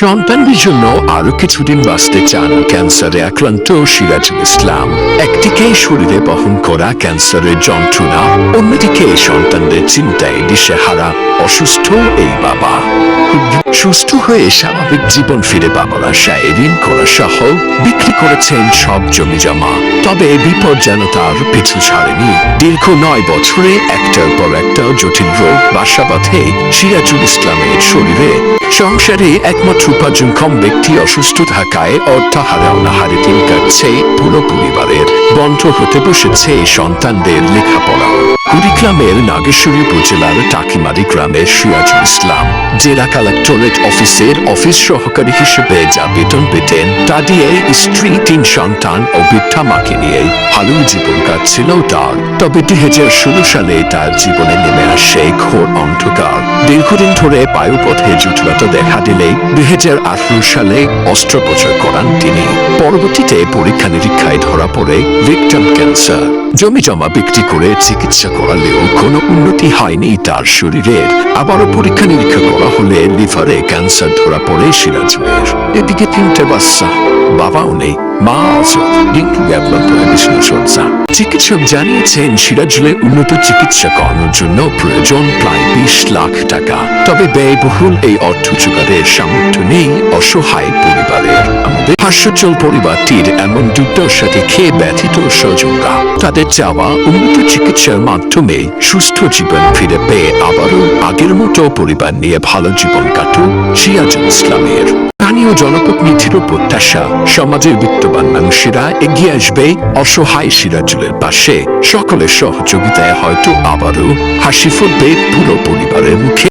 সন্তানদের জন্য। আরও কিছুদিন বাঁচতে চান ক্যান্সারে আক্রান্ত সিরাজুল ইসলাম। একদিকে শরীরে বহন করা ক্যান্সারের যন্ত্রণা, অন্যদিকে সন্তানদের চিন্তায় দিশেহারা অসুস্থ এই বাবা। সুস্থ হয়ে স্বাভাবিক জীবন ফিরে পাবার আশায় ঋণ করা সহ বিক্রি করেছেন সব জমি জমা। তবে বিপদ যেন তার পিছু ছাড়েনি। দীর্ঘ নয় বছরে একটার পর একটা জটিল রোগ বাসা বাঁধে সিরাজুল ইসলামের শরীরে। সংসারে একমাত্র উপার্জনক্ষম ব্যক্তি অসুস্থ থাকায় অর্থাহারে অনাহারে দিন কাটছে পুরো পরিবারের। বন্ধ হতে বসেছে সন্তানদের লেখাপড়া। কুড়িগ্রামের নাগেশ্বরী উপজেলার টাকিমারি গ্রামের সিরাজুল ইসলাম, জেলা কালেক্টরেট অফিসের অফিস সহকারী হিসেবে যা বেতন পেতেন, তা দিয়ে স্ত্রী, তিন সন্তান ও বৃদ্ধা মাকে নিয়ে ভালো জীবন কাটছিল তার। তবে দুই সালে তার জীবনে নেমে আসে ঘোর অন্ধকার। দীর্ঘদিন ধরে বায়ুপথে জটিলতা দেখা দিলে দুই হাজার আঠারো সালে অস্ত্রোপচার করান তিনি। পরবর্তীতে পরীক্ষা নিরীক্ষায় ধরা পড়ে ভিক্টম ক্যান্সার। জমি জমা বিক্রি করে চিকিৎসা করালেও কোনো উন্নতি হয়নি তার শরীরের। আবারও পরীক্ষা নিরীক্ষা করা হলে লিভারে ক্যান্সার ধরা পড়ে সিরাজুলের এদিকে তিনটে বাচ্চা। বাবাও নেই, মা আছে। কিন্তু আক্রান্ত হয়ে বিষ্ণু সজ্জা। চিকিৎসক জানিয়েছেন, সিরাজুলের উন্নত চিকিৎসা করানোর জন্য প্রয়োজন প্রায় বিশ লাখ টাকা। তবে ব্যয়বহুল এই অর্থ জোগাড়ের সামর্থ্য নেই অসহায় পরিবারের। আমাদের হাস্যচল পরিবারটির এমন দুর্দশাকে খেয়ে ব্যথিত স্বজনরা। তাদের চাওয়া উন্নত চিকিৎসার মাধ্যমে সুস্থ জীবন ফিরে পেয়ে আবারও আগের মতো পরিবার নিয়ে ভালো জীবন কাটুক সিরাজুল ইসলামের। স্থানীয় জনপ্রতিনিধির প্রত্যাশা। সমাজের বিত্তবান মানুষেরা এগিয়ে আসবে অসহায় সিরাজুলের পাশে। সকলের সহযোগিতায় হয়তো আবারও হাসি ফুটবে পুরো পরিবারের মুখে।